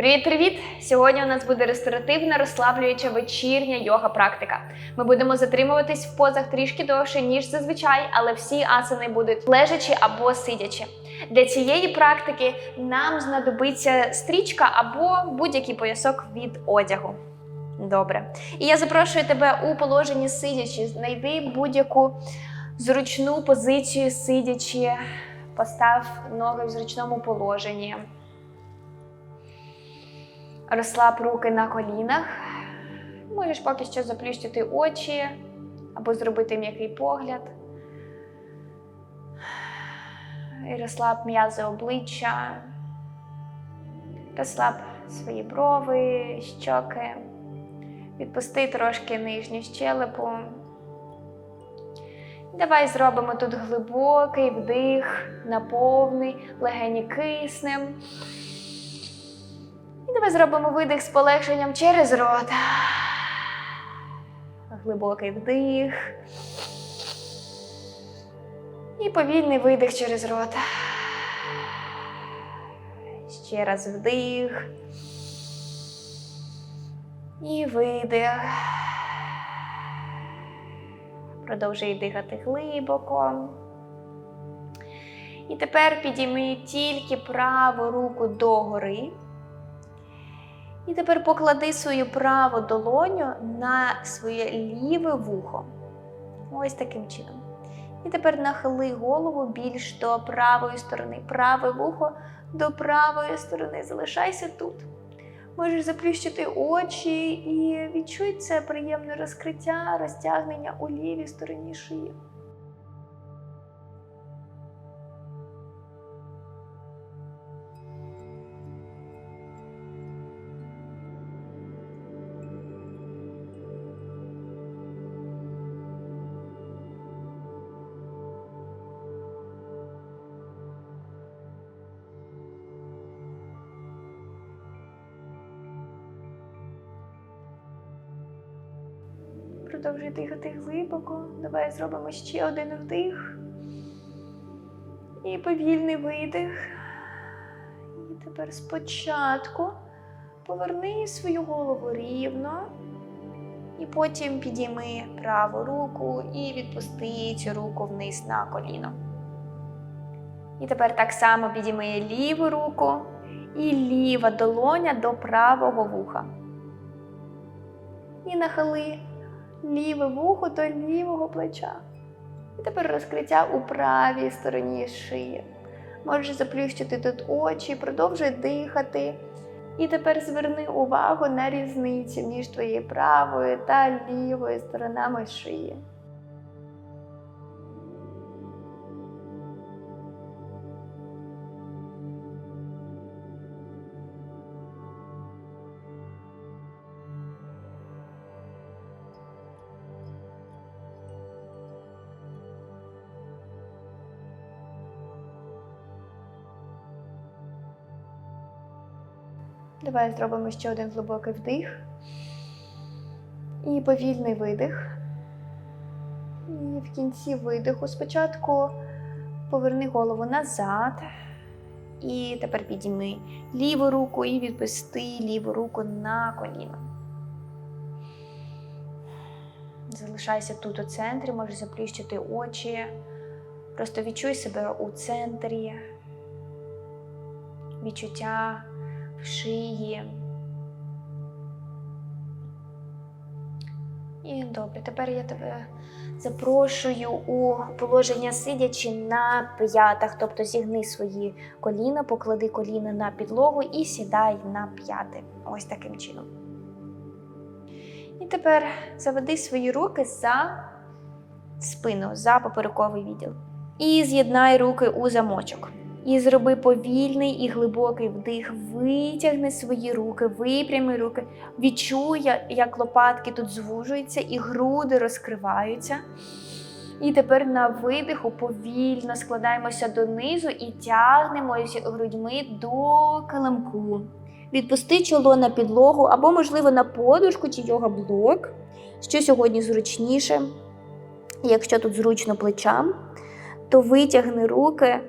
Привіт-привіт! Сьогодні у нас буде ресторативна розслаблююча вечірня йога практика. Ми будемо затримуватись в позах трішки довше, ніж зазвичай, але всі асани будуть лежачі або сидячі. Для цієї практики нам знадобиться стрічка або будь-який поясок від одягу. Добре. І я запрошую тебе у положенні сидячи. Знайди будь-яку зручну позицію сидячи. Постав ноги в зручному положенні. Розслаб руки на колінах. Можеш поки що заплющити очі або зробити м'який погляд. І розслаб м'язи обличчя. Розслаб свої брови, щоки. Відпусти трошки нижню щелепу. Давай зробимо тут глибокий вдих, наповний, легені киснем. Давай зробимо видих з полегшенням через рот. Глибокий вдих. І повільний видих через рот. Ще раз вдих. І видих. Продовжуй дихати глибоко. І тепер підійми тільки праву руку догори. І тепер поклади свою праву долоню на своє ліве вухо. Ось таким чином. І тепер нахили голову більш до правої сторони. Праве вухо до правої сторони. Залишайся тут. Можеш заплющити очі і відчуй це приємне розкриття, розтягнення у лівій стороні шиї. Продовжуй дихати глибоко. Давай зробимо ще один вдих. І повільний видих. І тепер спочатку поверни свою голову рівно. І потім підійми праву руку і відпусти цю руку вниз на коліно. І тепер так само підійми ліву руку і ліва долоня до правого вуха. І нахили ліве вухо до лівого плеча. І тепер розкриття у правій стороні шиї. Можеш заплющити тут очі, продовжуй дихати. І тепер зверни увагу на різницю між твоєю правою та лівою сторонами шиї. Давай зробимо ще один глибокий вдих. І повільний видих. І в кінці видиху спочатку поверни голову назад. І тепер підійми ліву руку і відпусти ліву руку на коліно. Залишайся тут у центрі, можеш заплющити очі. Просто відчуй себе у центрі. Відчуття в шиї. І добре, тепер я тебе запрошую у положення сидячи на п'ятах, тобто зігни свої коліна, поклади коліна на підлогу і сідай на п'яти. Ось таким чином. І тепер заведи свої руки за спину, за поперековий відділ. І з'єднай руки у замочок. І зроби повільний і глибокий вдих. Витягни свої руки, випрями руки. Відчуй, як лопатки тут звужуються і груди розкриваються. І тепер на видиху повільно складаємося донизу і тягнемося грудьми до килимку. Відпусти чоло на підлогу або, можливо, на подушку чи йога-блок, що сьогодні зручніше. Якщо тут зручно плечам, то витягни руки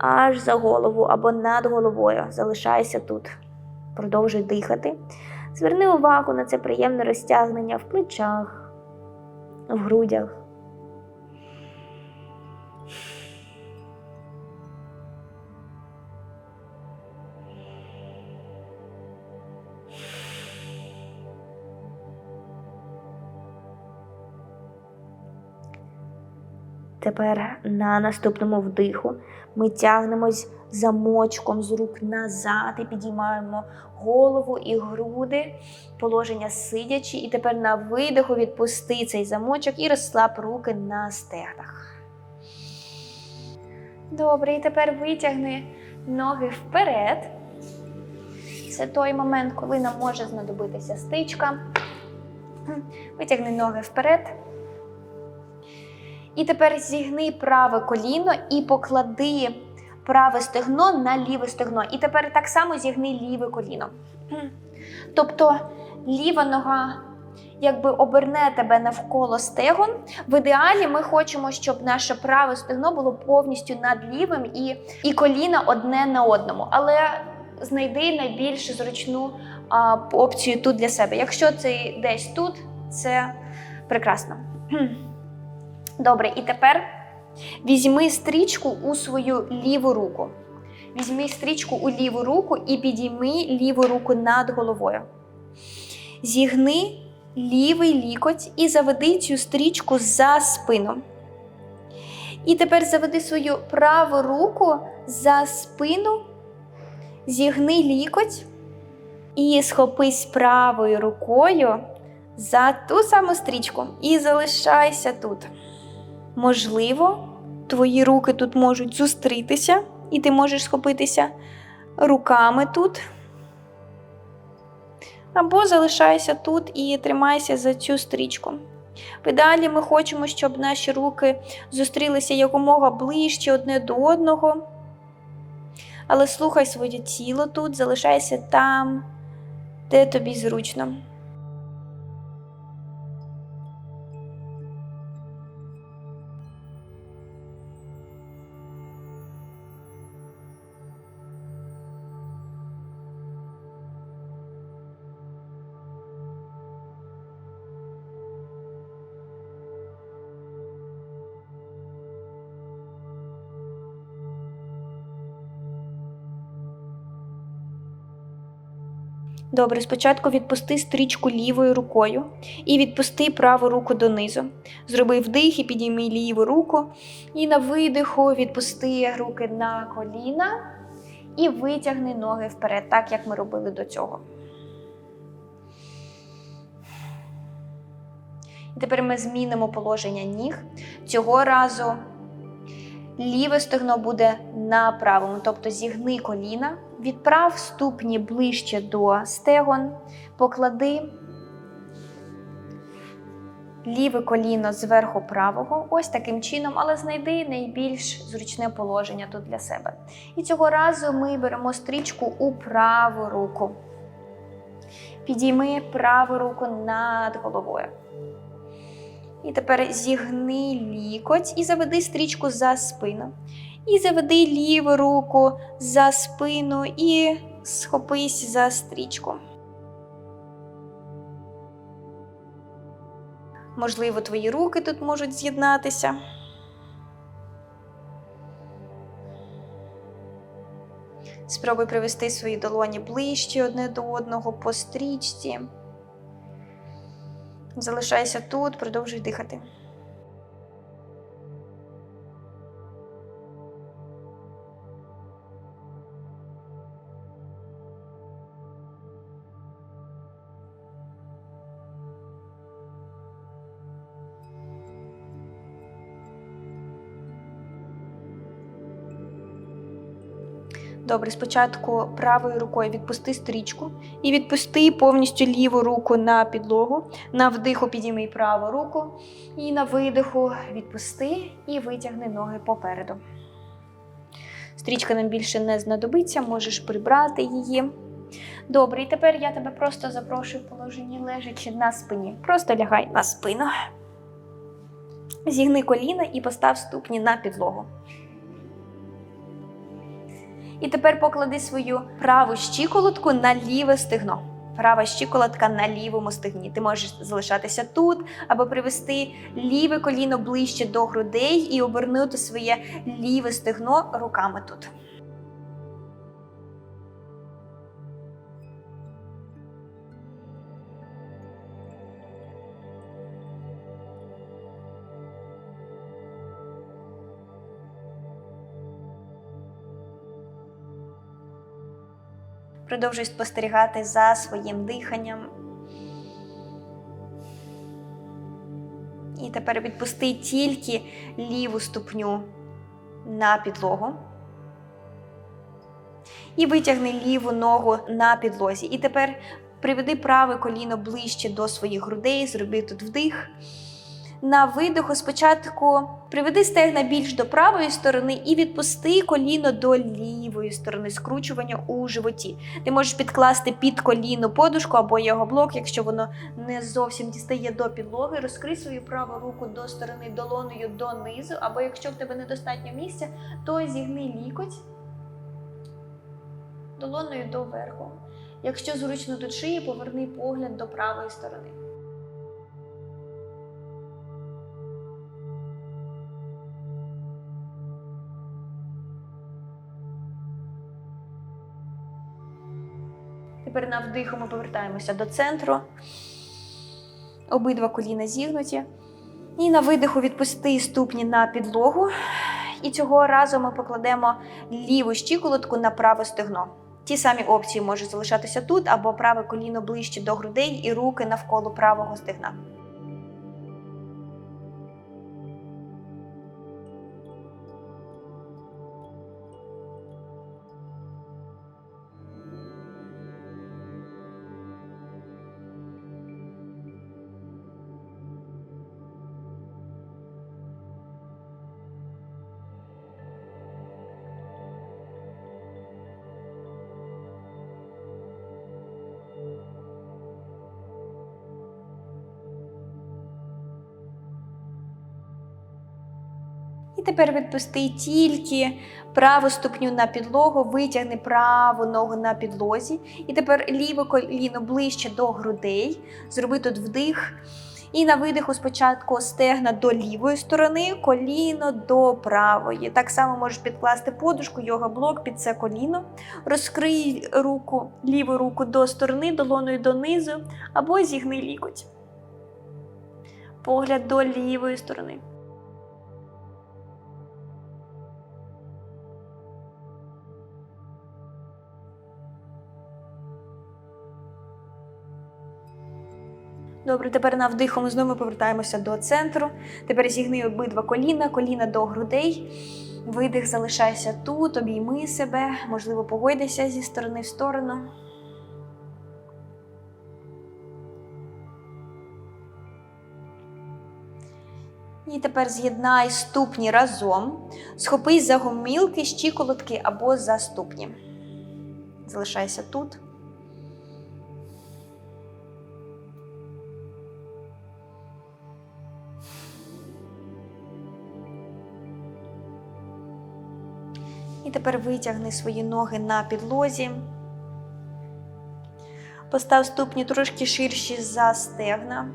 аж за голову або над головою. Залишайся тут. Продовжуй дихати. Зверни увагу на це приємне розтягнення в плечах, в грудях. Тепер на наступному вдиху ми тягнемось замочком з рук назад і підіймаємо голову і груди, положення сидячи. І тепер на видиху відпусти цей замочок і розслаб руки на стегнах. Добре, і тепер витягни ноги вперед. Це той момент, коли нам може знадобитися стичка. Витягни ноги вперед. І тепер зігни праве коліно і поклади праве стегно на ліве стегно. І тепер так само зігни ліве коліно. Тобто ліва нога якби оберне тебе навколо стегон. В ідеалі ми хочемо, щоб наше праве стегно було повністю над лівим і, і коліна одне на одному. Але знайди найбільш зручну а, опцію тут для себе. Якщо це десь тут, це прекрасно. Добре, і тепер візьми стрічку у свою ліву руку. Візьми стрічку у ліву руку і підійми ліву руку над головою. Зігни лівий лікоть і заведи цю стрічку за спину. І тепер заведи свою праву руку за спину, зігни лікоть і схопись правою рукою за ту саму стрічку і залишайся тут. Можливо, твої руки тут можуть зустрітися, і ти можеш схопитися руками тут. Або залишайся тут і тримайся за цю стрічку. В ідеалі ми хочемо, щоб наші руки зустрілися якомога ближче одне до одного. Але слухай своє тіло тут, залишайся там, де тобі зручно. Добре, спочатку відпусти стрічку лівою рукою і відпусти праву руку донизу. Зроби вдих і підійми ліву руку. І на видиху відпусти руки на коліна і витягни ноги вперед, так як ми робили до цього. Тепер ми змінимо положення ніг. Цього разу ліве стегно буде на правому, тобто зігни коліна, відправ ступні ближче до стегон, поклади ліве коліно зверху правого, ось таким чином, але знайди найбільш зручне положення тут для себе. І цього разу ми беремо стрічку у праву руку. Підійми праву руку над головою. І тепер зігни лікоть і заведи стрічку за спину. І заведи ліву руку за спину і схопись за стрічку. Можливо, твої руки тут можуть з'єднатися. Спробуй привести свої долоні ближче одне до одного по стрічці. Залишайся тут, продовжуй дихати. Добре, спочатку правою рукою відпусти стрічку і відпусти повністю ліву руку на підлогу. На вдиху підійми праву руку. І на видиху відпусти і витягни ноги попереду. Стрічка нам більше не знадобиться, можеш прибрати її. Добре, і тепер я тебе просто запрошую в положенні лежачи на спині. Просто лягай на спину. Зігни коліна і постав ступні на підлогу. І тепер поклади свою праву щиколотку на ліве стегно. Права щиколотка на лівому стегні. Ти можеш залишатися тут або привести ліве коліно ближче до грудей і обернути своє ліве стегно руками тут. Продовжуй спостерігати за своїм диханням. І тепер відпусти тільки ліву ступню на підлогу. І витягни ліву ногу на підлозі. І тепер приведи праве коліно ближче до своїх грудей, зроби тут вдих. На видиху спочатку приведи стегна більш до правої сторони і відпусти коліно до лівої сторони, скручування у животі. Ти можеш підкласти під коліно подушку або його блок, якщо воно не зовсім дістає до підлоги. Розкрий свою праву руку до сторони долоною донизу, або якщо в тебе недостатньо місця, то зігни лікоть долоною до верху. Якщо зручно до шиї, поверни погляд до правої сторони. Тепер на вдиху ми повертаємося до центру. Обидва коліна зігнуті. І на видиху відпусти ступні на підлогу. І цього разу ми покладемо ліву щиколотку на праве стегно. Ті самі опції можуть залишатися тут, або праве коліно ближче до грудей і руки навколо правого стегна. І тепер відпусти тільки праву ступню на підлогу, витягни праву ногу на підлозі. І тепер ліве коліно ближче до грудей. Зроби тут вдих. І на видиху спочатку стегна до лівої сторони, коліно до правої. Так само можеш підкласти подушку, йога-блок під це коліно. Розкрий руку, ліву руку до сторони, долоною донизу, або зігни лікоть. Погляд до лівої сторони. Добре, тепер на вдиху ми повертаємося до центру. Тепер зігни обидва коліна, коліна до грудей. Видих, залишайся тут, обійми себе, можливо, погойдайся зі сторони в сторону. І тепер з'єднай ступні разом. Схопись за гомілки, щиколотки або за ступні. Залишайся тут. І тепер витягни свої ноги на підлозі. Постав ступні трошки ширші за стегна.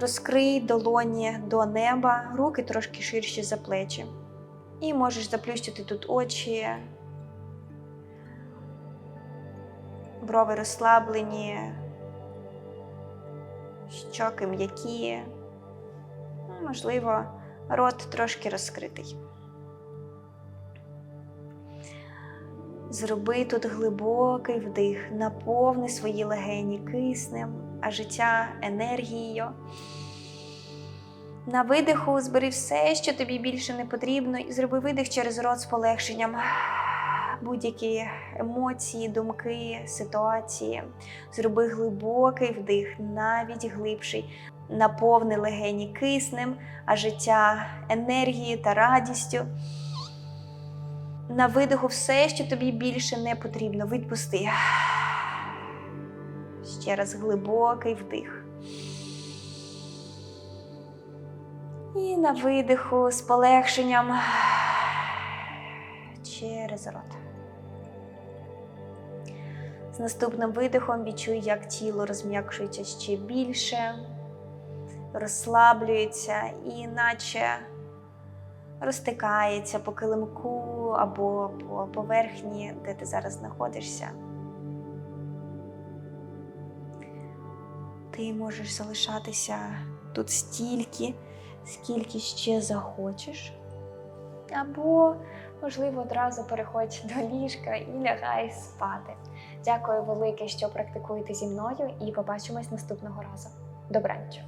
Розкрий долоні до неба, руки трошки ширші за плечі. І можеш заплющити тут очі. Брови розслаблені, щоки м'які, можливо, рот трошки розкритий. Зроби тут глибокий вдих, наповни свої легені киснем, а життя енергією. На видиху збери все, що тобі більше не потрібно, і зроби видих через рот з полегшенням. Будь-які емоції, думки, ситуації. Зроби глибокий вдих, навіть глибший. Наповни легені киснем, а життя енергією та радістю. На видиху все, що тобі більше не потрібно, відпусти. Ще раз глибокий вдих. І на видиху з полегшенням через рот. З наступним видихом відчуй, як тіло розм'якшується ще більше, розслаблюється і наче розтикається по килимку або по поверхні, де ти зараз знаходишся. Ти можеш залишатися тут стільки, скільки ще захочеш. Або, можливо, одразу переходь до ліжка і лягай спати. Дякую велике, що практикуєте зі мною, і побачимось наступного разу. Добраніч!